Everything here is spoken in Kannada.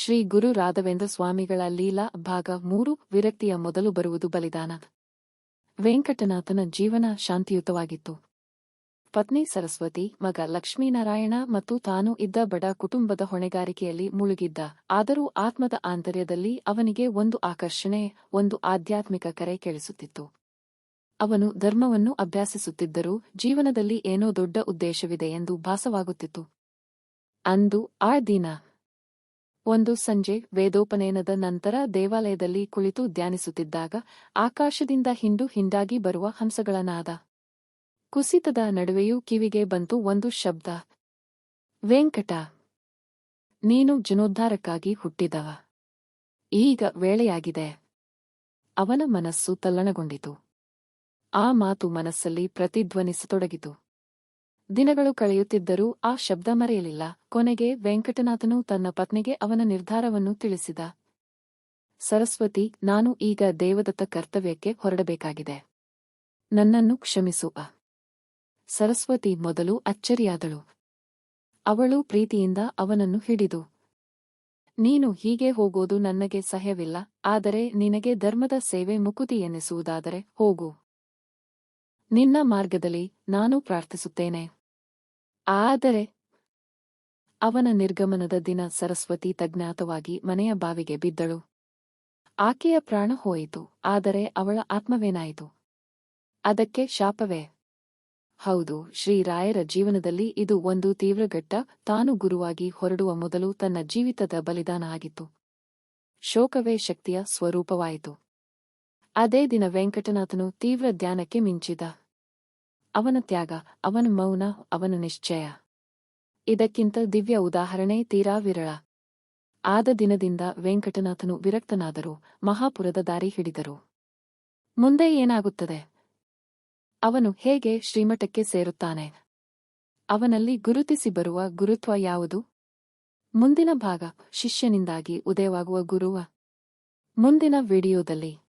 ಶ್ರೀ ಗುರು ರಾಘವೇಂದ್ರ ಸ್ವಾಮಿಗಳ ಲೀಲಾ ಭಾಗ ಮೂರು ವಿರಕ್ತಿಯ ಮೊದಲು ಬರುವುದು ಬಲಿದಾನ. ವೆಂಕಟನಾಥನ ಜೀವನ ಶಾಂತಿಯುತವಾಗಿತ್ತು. ಪತ್ನಿ ಸರಸ್ವತಿ, ಮಗ ಲಕ್ಷ್ಮೀನಾರಾಯಣ ಮತ್ತು ತಾನು ಇದ್ದ ಬಡ ಕುಟುಂಬದ ಹೊಣೆಗಾರಿಕೆಯಲ್ಲಿ ಮುಳುಗಿದ್ದ. ಆದರೂ ಆತ್ಮದ ಆಂತರ್ಯದಲ್ಲಿ ಅವನಿಗೆ ಒಂದು ಆಕರ್ಷಣೆ, ಒಂದು ಆಧ್ಯಾತ್ಮಿಕ ಕರೆ ಕೇಳಿಸುತ್ತಿತ್ತು. ಅವನು ಧರ್ಮವನ್ನು ಅಭ್ಯಾಸಿಸುತ್ತಿದ್ದರೂ ಜೀವನದಲ್ಲಿ ಏನೋ ದೊಡ್ಡ ಉದ್ದೇಶವಿದೆ ಎಂದು ಭಾಸವಾಗುತ್ತಿತ್ತು. ಅಂದು ಆ ದಿನ ಒಂದು ಸಂಜೆ ವೇದೋಪನಯನದ ನಂತರ ದೇವಾಲಯದಲ್ಲಿ ಕುಳಿತು ಧ್ಯಾನಿಸುತ್ತಿದ್ದಾಗ ಆಕಾಶದಿಂದ ಹಿಂಡು ಹಿಂಡಾಗಿ ಬರುವ ಹಂಸಗಳನಾದ ಕುಸಿತದ ನಡುವೆಯೂ ಕಿವಿಗೆ ಬಂತು ಒಂದು ಶಬ್ದ. ವೆಂಕಟ! ನೀನು ಜನೋದ್ಧಾರಕ್ಕಾಗಿ ಹುಟ್ಟಿದವ. ಈಗ ವೇಳೆಯಾಗಿದೆ. ಅವನ ಮನಸ್ಸು ತಲ್ಲಣಗೊಂಡಿತು. ಆ ಮಾತು ಮನಸ್ಸಲ್ಲಿ ಪ್ರತಿಧ್ವನಿಸತೊಡಗಿತು. ದಿನಗಳು ಕಳೆಯುತ್ತಿದ್ದರೂ ಆ ಶಬ್ದ ಮರೆಯಲಿಲ್ಲ. ಕೊನೆಗೆ ವೆಂಕಟನಾಥನು ತನ್ನ ಪತ್ನಿಗೆ ಅವನ ನಿರ್ಧಾರವನ್ನು ತಿಳಿಸಿದ. ಸರಸ್ವತಿ, ನಾನು ಈಗ ದೇವದತ್ತ ಕರ್ತವ್ಯಕ್ಕೆ ಹೊರಡಬೇಕಾಗಿದೆ. ನನ್ನನ್ನು ಕ್ಷಮಿಸುವ ಸರಸ್ವತಿ ಮೊದಲು ಅಚ್ಚರಿಯಾದಳು. ಅವಳು ಪ್ರೀತಿಯಿಂದ ಅವನನ್ನು ಹಿಡಿದು. ನೀನು ಹೀಗೆ ಹೋಗೋದು ನನಗೆ ಸಹ್ಯವಿಲ್ಲ, ಆದರೆ ನಿನಗೆ ಧರ್ಮದ ಸೇವೆ ಮುಕುತಿ ಎನ್ನಿಸುವುದಾದರೆ ಹೋಗು. ನಿನ್ನ ಮಾರ್ಗದಲ್ಲಿ ನಾನು ಪ್ರಾರ್ಥಿಸುತ್ತೇನೆ. ಆದರೆ ಅವನ ನಿರ್ಗಮನದ ದಿನ ಸರಸ್ವತಿ ತಜ್ಞಾತವಾಗಿ ಮನೆಯ ಬಾವಿಗೆ ಬಿದ್ದಳು. ಆಕೆಯ ಪ್ರಾಣ ಹೋಯಿತು, ಆದರೆ ಅವಳ ಆತ್ಮವೇನಾಯಿತು? ಅದಕ್ಕೆ ಶಾಪವೇ? ಹೌದು, ಶ್ರೀರಾಯರ ಜೀವನದಲ್ಲಿ ಇದು ಒಂದು ತೀವ್ರಘಟ್ಟ, ತಾನು ಗುರುವಾಗಿ ಹೊರಡುವ ಮೊದಲು ತನ್ನ ಜೀವಿತದ ಬಲಿದಾನ ಆಗಿತ್ತು. ಶೋಕವೇ ಶಕ್ತಿಯ ಸ್ವರೂಪವಾಯಿತು. ಅದೇ ದಿನ ವೆಂಕಟನಾಥನು ತೀವ್ರ ಧ್ಯಾನಕ್ಕೆ ಮಿಂಚಿದ. ಅವನ ತ್ಯಾಗ, ಅವನ ಮೌನ, ಅವನ ನಿಶ್ಚಯ. ಇದಕ್ಕಿಂತ ದಿವ್ಯ ಉದಾಹರಣೆ ತೀರಾ ವಿರಳ. ಆದ ದಿನದಿಂದ ವೆಂಕಟನಾಥನು ವಿರಕ್ತನಾದರು, ಮಹಾಪುರದ ದಾರಿ ಹಿಡಿದರು. ಮುಂದೆ ಏನಾಗುತ್ತದೆ? ಅವನು ಹೇಗೆ ಶ್ರೀಮಠಕ್ಕೆ ಸೇರುತ್ತಾನೆ? ಅವನಲ್ಲಿ ಗುರುತಿಸಿ ಬರುವ ಗುರುತ್ವ ಯಾವುದು? ಮುಂದಿನ ಭಾಗ, ಶಿಷ್ಯನಿಂದಾಗಿ ಉದಯವಾಗುವ ಗುರುವ. ಮುಂದಿನ ವಿಡಿಯೋದಲ್ಲಿ.